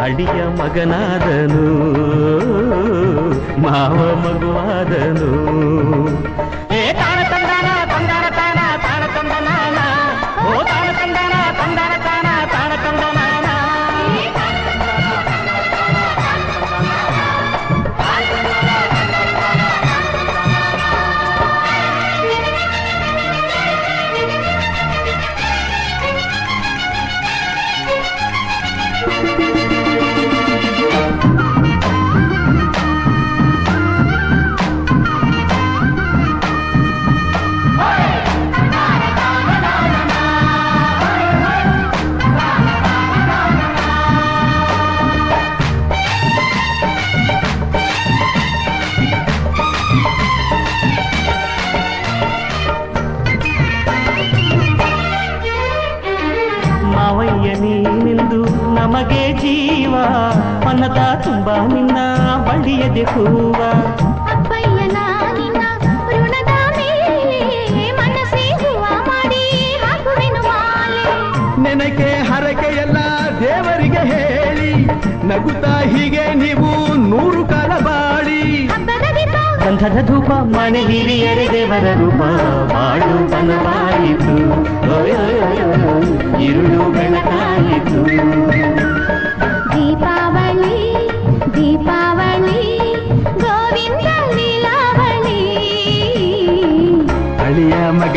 ಅಡಿಯ ಮಗನಾದನು ಮಾವ ಮಗುವಾದನು. ನಮಗೆ ಜೀವ ಅನ್ನದ ತುಂಬ ನಿನ್ನ ಬಳಿಯದೆ ಹೂವ. ನೆನಕೆ ಹರಕೆ ಎಲ್ಲ ದೇವರಿಗೆ ಹೇಳಿ ನಗುತ್ತಾ ಹೀಗೆ ನೀವು ನೂರು ಕಾಲ ಬಾಳಿ. ಗಂಧದ ಧೂಪ ಮನೆ ಹಿರಿಯರೇ ದೇವರ ರೂಪ ಬಾಳು ಬನವಾಯಿತು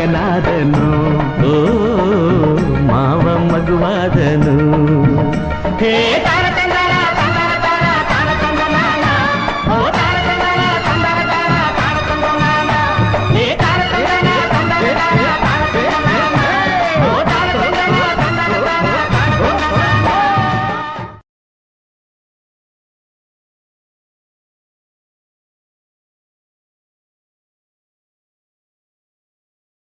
ಮಗನಾದನು ಓ ಮಾವ ಮಗುವಾದನು ಹೇ ತಾನ